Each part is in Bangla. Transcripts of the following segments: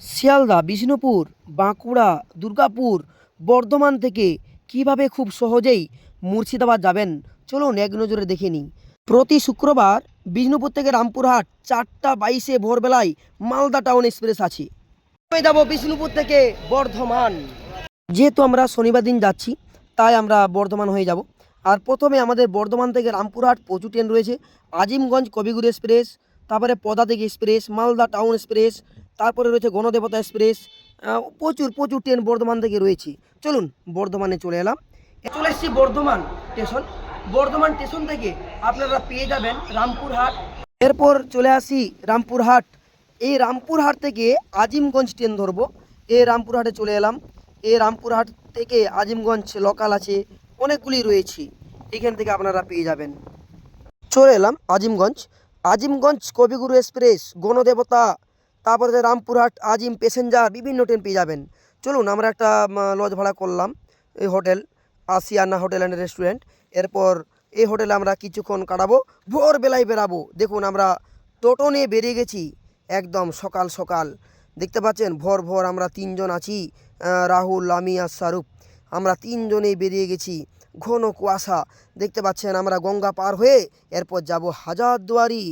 শিয়ালদা, বিষ্ণুপুর, বাঁকুড়া, দুর্গাপুর, বর্ধমান থেকে কীভাবে খুব সহজেই মুর্শিদাবাদ যাবেন? চলুন এক নজরে দেখে নিই। প্রতি শুক্রবার বিষ্ণুপুর থেকে রামপুরহাট চারটা বাইশে ভোরবেলায় মালদা টাউন এক্সপ্রেস আছে। যাব বিষ্ণুপুর থেকে বর্ধমান। যেহেতু আমরা শনিবার দিন যাচ্ছি, তাই আমরা বর্ধমান হয়ে যাব। আর প্রথমে আমাদের বর্ধমান থেকে রামপুরহাট প্রচুর ট্রেন রয়েছে। আজিমগঞ্জ কবিগুড়ি এক্সপ্রেস, তারপরে পদাতিক এক্সপ্রেস, মালদা টাউন এক্সপ্রেস তারপরে রয়েছে গণদেবতা এক্সপ্রেস প্রচুর প্রচুর ট্রেন বর্ধমান থেকে রয়েছে। চলুন বর্ধমানে চলে এলাম। চলে এসেছি বর্ধমান স্টেশন। বর্ধমান স্টেশন থেকে আপনারা পেয়ে যাবেন রামপুরহাট। এরপর চলে আসি রামপুরহাট। এই রামপুরহাট থেকে আজিমগঞ্জ ট্রেন ধরবো। এই রামপুরহাটে চলে এলাম। এই রামপুরহাট থেকে আজিমগঞ্জ লোকাল আছে। অনেকগুলি রয়েছে। এখান থেকে আপনারা পেয়ে যাবেন। চলে এলাম আজিমগঞ্জ। আজিমগঞ্জ কবিগুরু এক্সপ্রেস, গণদেবতা। তারপরে যে রামপুরহাট, আজিম প্যাসেঞ্জার বিভিন্ন ট্রেন পেয়ে যাবেন। চলুন, আমরা একটা লজ ভাড়া করলাম এই hotel, Ashiana hotel and restaurant এরপর এই হোটেলে আমরা কিছুক্ষণ কাটাবো, ভোরবেলায় বেরাবো। দেখুন, আমরা টোটো নিয়ে বেরিয়ে গেছি, একদম সকাল সকাল। দেখতে পাচ্ছেন, ভোর ভোর আমরা তিনজন আছি রাহুল, আমি আর শাহরুখ। আমরা তিনজনেই বেরিয়ে গেছি। ঘন কুয়াশা। দেখতে পাচ্ছেন আমরা গঙ্গা পার হয়ে এরপর যাব হাজারদুয়ারি।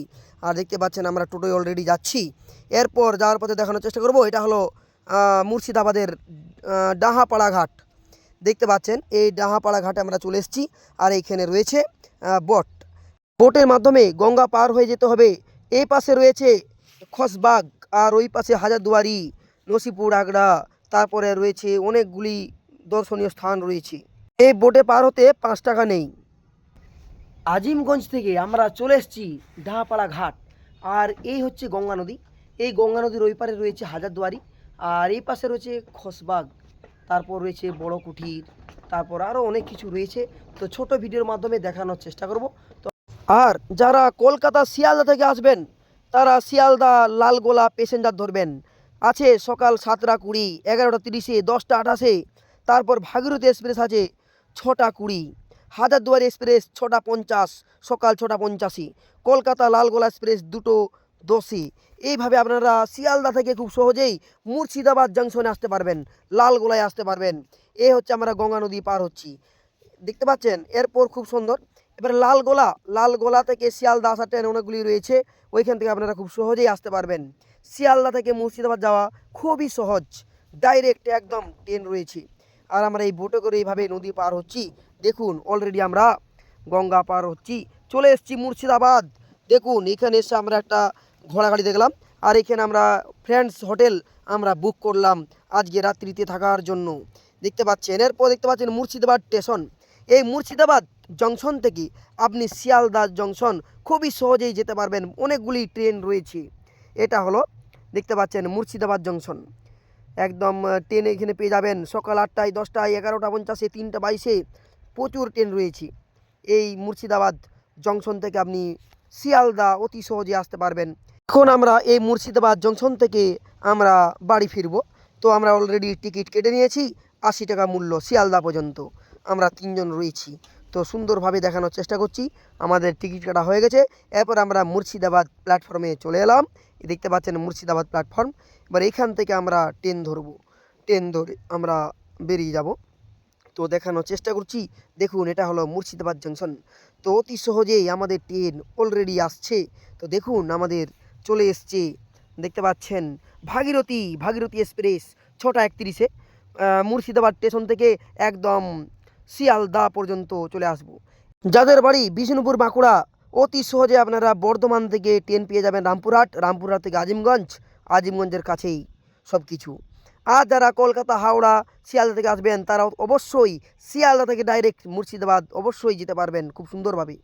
আর দেখতে পাচ্ছেন আমরা টোটোয় অলরেডি যাচ্ছি। এরপর যাওয়ার পথে দেখানোর চেষ্টা করব, এটা হলো মুর্শিদাবাদের ডাহাপাড়া ঘাট। দেখতে পাচ্ছেন, এই ডাহাপাড়া ঘাটে আমরা চলে এসেছি, আর এইখানে রয়েছে বোট। বোটের মাধ্যমে গঙ্গা পার হয়ে যেতে হবে। এই পাশে রয়েছে খসবাগ, আর ওই পাশে হাজারদুয়ারি, নসিপুর আগড়া তারপরে রয়েছে অনেকগুলি দর্শনীয় স্থান রয়েছে। এই বোটে পার হতে পাঁচ টাকা নেই। আজিমগঞ্জ থেকে আমরা চলে এসেছি ডাহাপাড়া ঘাট। আর এই হচ্ছে গঙ্গা নদী। এই গঙ্গা নদীর ওই পারে রয়েছে হাজারদুয়ারি। আর এই পাশে রয়েছে খসবাগ। তারপর রয়েছে বড় কুঠির। তারপর আরও অনেক কিছু রয়েছে। তো ছোট ভিডিওর মাধ্যমে দেখানোর চেষ্টা করব। তো আর যারা কলকাতা শিয়ালদা থেকে আসবেন, তারা শিয়ালদা লালগোলা প্যাসেঞ্জার ধরবেন। আছে সকাল সাতটা কুড়ি, এগারোটা তিরিশে, দশটা আঠাশে। তারপর ভাগীরথী এক্সপ্রেস আছে ছটা কুড়ি, হাজারদুয়ারি এক্সপ্রেস ছটা পঞ্চাশ, সকাল ছটা পঞ্চাশে, কলকাতা লালগোলা এক্সপ্রেস দুটো দশে। এইভাবে আপনারা শিয়ালদা থেকে খুব সহজেই মুর্শিদাবাদ জংশনে আসতে পারবেন, লালগোলায় আসতে পারবেন। এ হচ্ছে আমরা গঙ্গা নদী পার হচ্ছি। দেখতে পাচ্ছেন? এরপর খুব সুন্দর। এবার লালগোলা লালগোলা থেকে শিয়ালদা আসার ট্রেন অনেকগুলি রয়েছে, ওইখান থেকে আপনারা খুব সহজেই আসতে পারবেন। শিয়ালদা থেকে মুর্শিদাবাদ যাওয়া খুবই সহজ। ডাইরেক্ট একদম ট্রেন রয়েছে। আর আমরা এই বোটে করে এইভাবে নদী পার হচ্ছি। দেখুন অলরেডি আমরা গঙ্গা পার হচ্ছি। চলে এসেছি মুর্শিদাবাদ। দেখুন, এখানে এসে আমরা একটা ঘোড়া গাড়ি দেখলাম। আর এখানে আমরা ফ্রেন্ডস হোটেল আমরা বুক করলাম আজকে রাত্রিতে থাকার জন্য। দেখতে পাচ্ছেন, এরপর দেখতে পাচ্ছেন মুর্শিদাবাদ স্টেশন এই মুর্শিদাবাদ জংশন থেকে আপনি শিয়ালদা জংশন খুবই সহজেই যেতে পারবেন। অনেকগুলি ট্রেন রয়েছে। এটা হলো, দেখতে পাচ্ছেন মুর্শিদাবাদ জংশন একদম ট্রেন এখানে পেয়ে যাবেন। সকাল আটটায়, দশটায়, এগারোটা পঞ্চাশে, তিনটা বাইশে প্রচুর ট্রেন রয়েছে। এই মুর্শিদাবাদ জংশন থেকে আপনি শিয়ালদা অতি সহজে আসতে পারবেন। এখন আমরা এই মুর্শিদাবাদ জংশন থেকে আমরা বাড়ি ফিরবো। তো আমরা অলরেডি টিকিট কেটে নিয়েছি, আশি টাকা মূল্য শিয়ালদা পর্যন্ত। আমরা তিনজন রয়েছি। তো সুন্দরভাবে দেখানোর চেষ্টা করছি। আমাদের টিকিট কাটা হয়ে গেছে। এরপর আমরা মুর্শিদাবাদ প্ল্যাটফর্মে চলে এলাম। দেখতে পাচ্ছেন মুর্শিদাবাদ প্ল্যাটফর্ম এবার এখান থেকে আমরা ট্রেন ধরবো। ট্রেন ধরে আমরা বেরিয়ে যাব। তো দেখানোর চেষ্টা করছি। দেখুন, এটা হলো মুর্শিদাবাদ জংশন তো অতি সহজেই আমাদের ট্রেন অলরেডি আসছে। তো দেখুন, আমাদের চলে এসছে। দেখতে পাচ্ছেন, ভাগীরথী ভাগীরথী এক্সপ্রেস ছটা একত্রিশে। মুর্শিদাবাদ স্টেশন থেকে একদম শিয়ালদা পর্যন্ত চলে আসব। যাদের বাড়ি বিষ্ণুপুর বাঁকুড়া, অতি সহজে আপনারা বর্ধমান থেকে ট্রেন পেয়ে যাবেন রামপুরহাট রামপুরহাট থেকে আজিমগঞ্জ, আজিমগঞ্জের কাছেই সব কিছু আর যারা কলকাতা, হাওড়া, শিয়ালদা থেকে আসবেন তারা অবশ্যই শিয়ালদা থেকে ডাইরেক্ট মুর্শিদাবাদ অবশ্যই যেতে পারবেন খুব সুন্দরভাবে।